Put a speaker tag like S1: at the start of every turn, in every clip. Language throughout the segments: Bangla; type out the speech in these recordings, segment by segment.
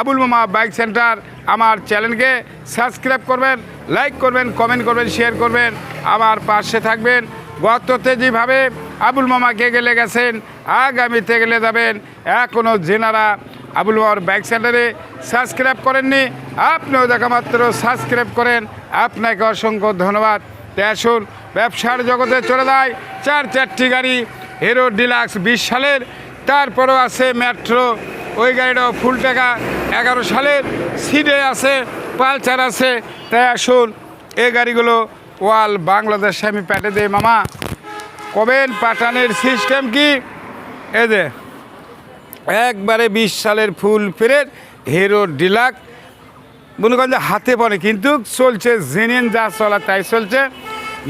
S1: আবুল মামা বাইক সেন্টার আমার চ্যানেলকে সাবস্ক্রাইব করবেন, লাইক করবেন, কমেন্ট করবেন, শেয়ার করবেন। আমার পাশে থাকবেন গততে যেভাবে আবুল মামাকে গেলে গেছেন আগামীতে গেলে যাবেন এখনও জেনারা আবুল মামার বাইক সেন্টারে সাবস্ক্রাইব করেননি। আপনিও দেখা মাত্র সাবস্ক্রাইব করেন। আপনাকে অসংখ্য ধন্যবাদ। তাই আসুন ব্যবসার জগতে চলে যায় চার চারটি গাড়ি হিরো ডিলাক্স বিশ সালের, তারপরেও আছে মেট্রো ওই গাড়িটাও ফুল টাকা। এগারো সালের সিডে আছে পালচার আছে, তাই আসুন, এই গাড়িগুলো ওয়াল বাংলাদেশে আমি প্যাটে দেই মামা, কবেন পাঠানের সিস্টেম কি? এ দে একবারে বিশ সালের ফুল ফেরের হিরো ডিলাক মনে করেন যে হাতে পড়ে কিন্তু চলছে জেনেন যা চলা তাই চলছে।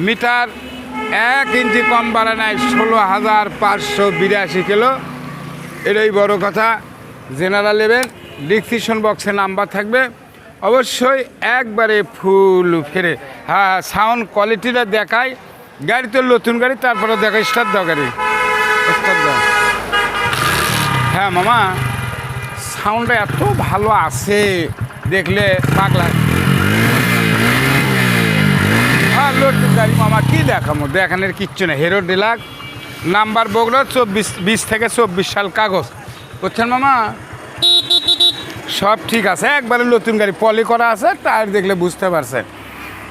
S1: মিটার এক ইঞ্চি কম বাড়া নাই, ষোলো হাজার পাঁচশো বিরাশি কিলো। এটাই বড় কথা জেনারেল লেভেল ডিসক্রিপশন বক্সে নাম্বার থাকবে। অবশ্যই একবারে ফুল ফেরে হ্যাঁ সাউন্ড কোয়ালিটিটা দেখায় গাড়ি তো নতুন গাড়ি তারপরে দেখায় স্টার দাও গাড়ি। স্টার দাও। হ্যাঁ মামা সাউন্ডটা এত ভালো আছে, দেখলে পাগলা হ্যাঁ লোড গাড়ি, মামা, কি দেখামো দেখানোর কিচ্ছু না হিরো ডিলাক নাম্বার বগলো, চব্বিশ, বিশ থেকে চব্বিশ সাল কাগজ। বুঝছেন, মামা? সব ঠিক আছে, একবারে নতুন গাড়ি পলি করা আছে, টায়ার দেখলে বুঝতে পারছেন।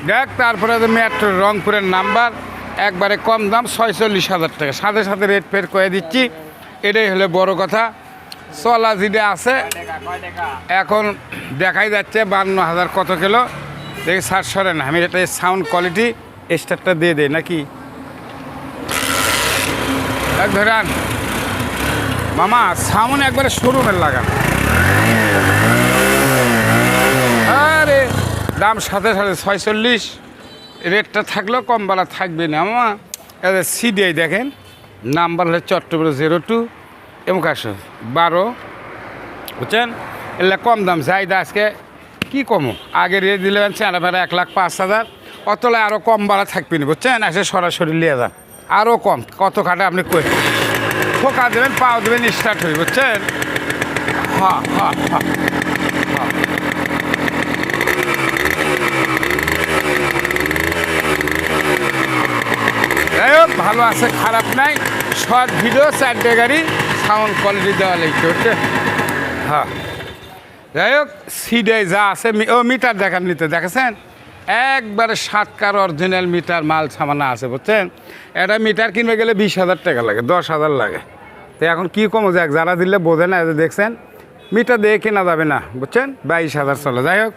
S1: দেখ, তারপরে মেট্রো রংপুরের নাম্বার, একবারে কম দাম ছয়চল্লিশ হাজার টাকা। সাথে সাথে রেট ফের করে দিচ্ছি, এটাই হলো বড় কথা। চলা যেটা আছে, এখন দেখাই যাচ্ছে বান্ন হাজার কত কিলো। দেখি সার সরে না আমি এটা সাউন্ড কোয়ালিটি স্টারটা দিয়ে দেয় নাকি? ধরান, মামা সাউন্ড একবারে শোরুমের লাগান আরে দাম সাথে সাথে ছয়চল্লিশ, রেটটা থাকলেও কম বেলা থাকবে না, মামা। এদের সিডিআই দেখেন, নাম্বার হলো চট্টগ্রাম জিরো টু আসো, বারো। বুঝছেন? এগুলো কম দাম, চাহিদা আজকে কি কমো? আগে রেট দিলে চেনা ফেরা এক লাখ পাঁচ হাজার, অতলে আরও কম বাড়া থাকবে না, বুঝছেন? এসে সরাসরি নিয়ে যান আরও কম, কত খাটা আপনি কই? ফোকা দেবেন, পাও দেবেন স্টার্ট হয়ে, বুঝছেন? হ্যাঁ হ্যাঁ হ্যাঁ যাই হোক ভালো আছে, খারাপ নাই। শর্ট ভিডিও, চারটে গাড়ি সাউন্ড কোয়ালিটি দেওয়া লাগছে হচ্ছে হ্যাঁ। যাই হোক সিডে যা আছে ও মিটার দেখান নিতে দেখেছেন? একবারে সাতকার অরিজিনাল মিটার মাল সামানা আছে, বুঝছেন? এটা মিটার কিনবে গেলে বিশ হাজার টাকা লাগে, দশ হাজার লাগে। তো এখন কী কমে, যাক, যারা দিলে বোঝে না এটা দেখছেন? মিটার দিয়ে কেনা যাবে না, বুঝছেন? বাইশ হাজার চলে, যাই হোক।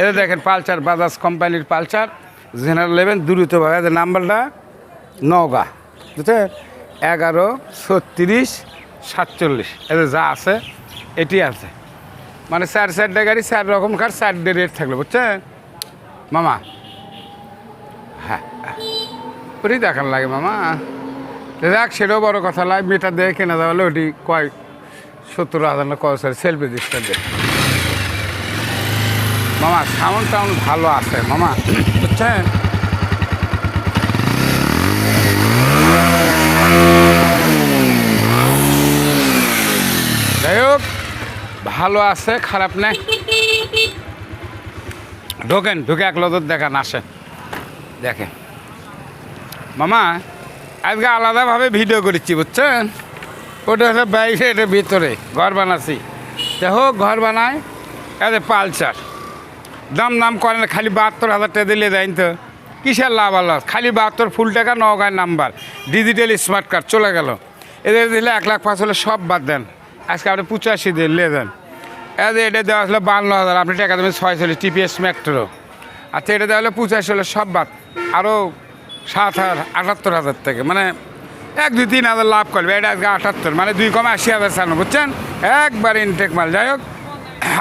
S1: এটা দেখেন পালচার বাজাজ কোম্পানির পালচার জেনারেল নেবেন দ্রুতভাবে নাম্বারটা। নওগাঁ। বুঝছেন এগারো, ছত্রিশ, সাতচল্লিশ। এদের যা আছে, এটি আছে। মানে চার চারটে গাড়ি, চার রকমকার চারটে রেট থাকল, বুঝছেন? মামা। হ্যাঁ ওটি দেখান লাগে, মামা। দেখ সেটাও বড় কথা লাগে মিটার দিয়ে কেনা যাওয়ালে ওটি কয়, সত্তর হাজার না কয় সেলফি দিচ্ছে মামা সাউন্ড টাউন্ড ভালো আছে, মামা। বুঝছেন যাই হোক ভালো আছে, খারাপ নেই। ঢোকেন, ঢুকে এক লদর দেখান, আসেন। দেখেন। মামা, আজকে আলাদাভাবে ভিডিও করেছি, বুঝছেন? ওটা হচ্ছে বাইরে, এটা ভিতরে, ঘর বানাচ্ছি। দেখো, ঘর বানায় এদের পালচার দাম দাম করে না, খালি বাহাত্তর হাজার টাকা দিলে দেন তো। কিসের লাভ আল্লাহ? খালি বাহাত্তর ফুল টাকা নগায় নাম্বার। ডিজিটাল স্মার্ট কার্ড চলে গেল। এদের দিলে এক লাখ পাঁচ হলে সব বাদ দেন। আজকে আপনি পঁচাশি লে দেন। এটা দেওয়া আসলে বান্ন হাজার, আপনি টাকা দেবেন ছয়চল্লিশ টিপিএস মেট্রো। আচ্ছা এটা দেওয়া হলো পঁচাশি হলে সব বাদ আরও সাত হাজার, আটাত্তর হাজার থেকে মানে এক দুই তিন হাজার লাভ করবে, এটা আজকে আটাত্তর মানে দুই কমে আশি হাজার চালানো বুঝছেন? একবার ইনটেক মাল, যাই হোক,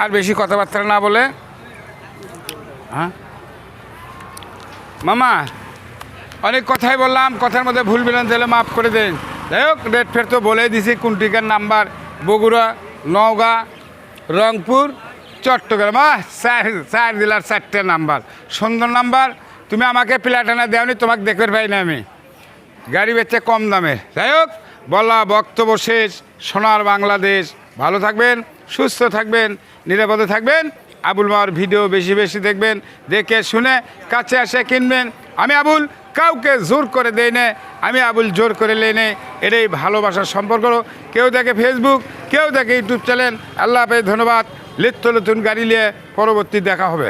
S1: আর বেশি কথাবার্তা না বলে। হ্যাঁ? মামা, অনেক কথাই বললাম, কথার মধ্যে ভুল বিরান দিলে মাফ করে দেন। যাই হোক রেট ফের তো বলেই দিছি, কুন্টিকার নাম্বার? বগুড়া, নওগাঁ রংপুর, চট্টগ্রাম। চার চার জেলার চারটে নাম্বার। সুন্দর নাম্বার। তুমি আমাকে প্লাটানা দেওনি, তোমাকে দেখতে পাই না আমি। গাড়ি বেচে কম দামে। যাই হোক, বলা বক্তব্য শেষ। সোনার বাংলাদেশ। ভালো থাকবেন, সুস্থ থাকবেন, নিরাপদে থাকবেন। আবুল মাওয়ার ভিডিও বেশি বেশি দেখবেন, দেখে শুনে কাছে আসে কিনবেন। আমি আবুল কাউকে জোর করে দেয় না, আমি আবুল জোর করে লেনে এটাই ভালোবাসার সম্পর্ক কেউ দেখে ফেসবুক কেউ দেখে ইউটিউব চ্যানেল আল্লাহ হাফেজ, ধন্যবাদ। লিপ্ত নতুন গাড়ি নিয়ে পরবর্তী দেখা হবে।